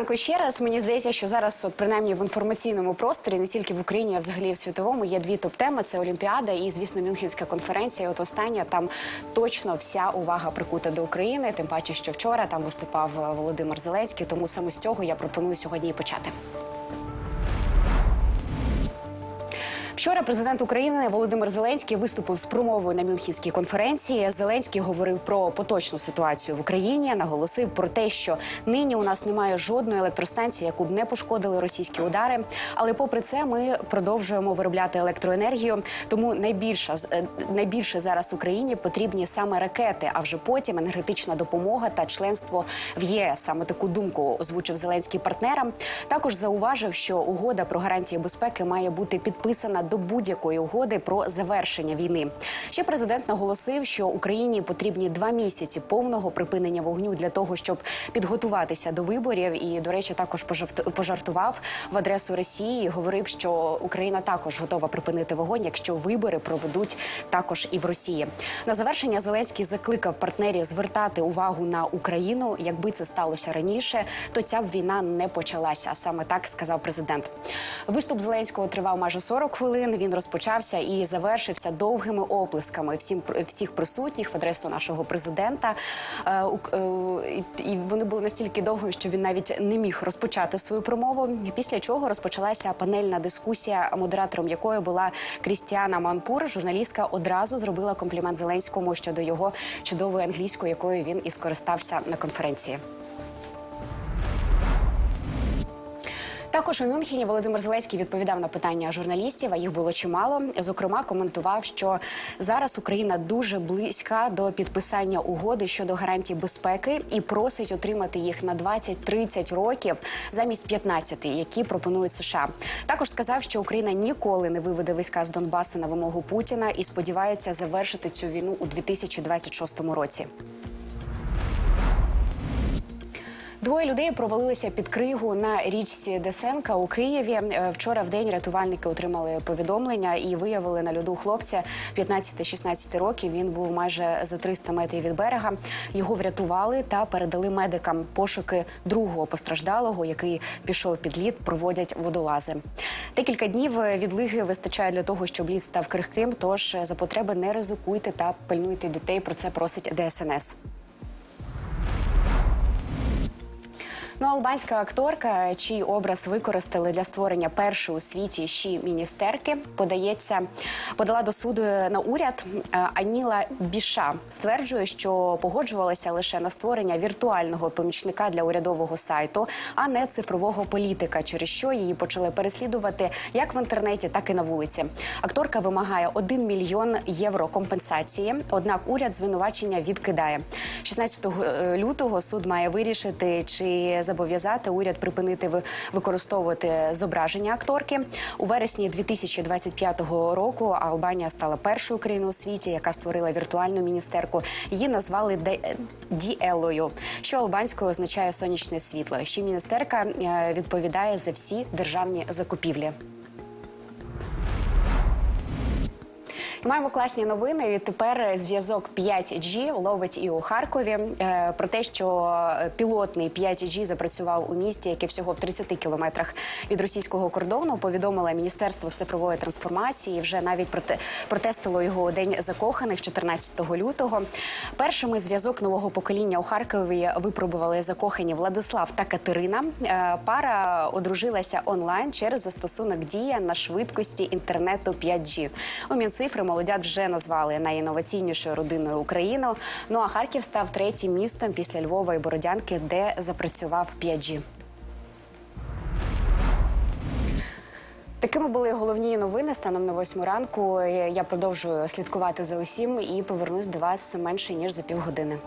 Ранку ще раз. Мені здається, що зараз, от принаймні в інформаційному просторі, не тільки в Україні, а взагалі в світовому, є дві топ-теми: це Олімпіада і, звісно, Мюнхенська конференція. От остання там точно вся увага прикута до України. Тим паче, що вчора там виступав е, Володимир Зеленський. Тому саме з цього я пропоную сьогодні і почати. Вчора президент України Володимир Зеленський виступив з промовою на Мюнхенській конференції. Зеленський говорив про поточну ситуацію в Україні, наголосив про те, що нині у нас немає жодної електростанції, яку б не пошкодили російські удари. Але попри це, ми продовжуємо виробляти електроенергію. Тому найбільше найбільше зараз Україні потрібні саме ракети, а вже потім енергетична допомога та членство в ЄС. Саме таку думку озвучив Зеленський партнерам. Також зауважив, що угода про гарантії безпеки має бути підписана до будь-якої угоди про завершення війни. Ще президент наголосив, що Україні потрібні два місяці повного припинення вогню для того, щоб підготуватися до виборів. І, до речі, також пожарт- пожартував в адресу Росії. Говорив, що Україна також готова припинити вогонь, якщо вибори проведуть також і в Росії. На завершення Зеленський закликав партнерів звертати увагу на Україну. Якби це сталося раніше, то ця б війна не почалася. Саме так сказав президент. Виступ Зеленського тривав майже 40 хвилин. Він розпочався і завершився довгими оплесками всім всіх присутніх в адресу нашого президента. Е, е, І вони були настільки довгими, що він навіть не міг розпочати свою промову. Після чого розпочалася панельна дискусія, модератором якої була Крістіана Манпур. Журналістка одразу зробила комплімент Зеленському щодо його чудової англійської, якою він і скористався на конференції. Також у Мюнхені Володимир Зеленський відповідав на питання журналістів, а їх було чимало. Зокрема, коментував, що зараз Україна дуже близька до підписання угоди щодо гарантій безпеки і просить отримати їх на 20-30 років замість 15, які пропонують США. Також сказав, що Україна ніколи не виведе війська з Донбасу на вимогу Путіна і сподівається завершити цю війну у 2026 році. Двоє людей провалилися під кригу на річці Десенка у Києві. Е, Вчора в день рятувальники отримали повідомлення і виявили на льоду хлопця 15-16 років. Він був майже за 300 метрів від берега. Його врятували та передали медикам. Пошуки другого постраждалого, який пішов під лід, проводять водолази. Декілька днів відлиги вистачає для того, щоб лід став крихким. Тож за потреби не ризикуйте та пильнуйте дітей. Про це просить ДСНС. Ну, албанська акторка, чий образ використали для створення першої у світі щі міністерки, подається, подала до суду на уряд. Е, Аніла Біша стверджує, що погоджувалася лише на створення віртуального помічника для урядового сайту, а не цифрового політика, через що її почали переслідувати як в інтернеті, так і на вулиці. Акторка вимагає 1 мільйон євро компенсації. Однак уряд звинувачення відкидає. 16 лютого суд має вирішити, чи зобов'язати уряд припинити ви- використовувати зображення акторки у вересні 2025 року. Албанія стала першою країною у світі, яка створила віртуальну міністерку. Її назвали Діелою, що албанською означає сонячне світло. Ще міністерка е, відповідає за всі державні закупівлі. Маємо класні новини. Відтепер зв'язок 5G ловить і у Харкові. Е, Про те, що пілотний 5G запрацював у місті, яке всього в 30 кілометрах від російського кордону. Повідомило Міністерство цифрової трансформації. Вже навіть проте протестило його день закоханих 14 лютого. Першими зв'язок нового покоління у Харкові випробували закохані Владислав та Катерина. Е, Пара одружилася онлайн через застосунок дія на швидкості інтернету 5G. У Мінцифри молодят вже назвали найінноваційнішою родиною України. Ну а Харків став третім містом після Львова і Бородянки, де запрацював 5G. Такими були головні новини станом на восьму ранку. Я продовжую слідкувати за усім і повернусь до вас менше ніж за півгодини.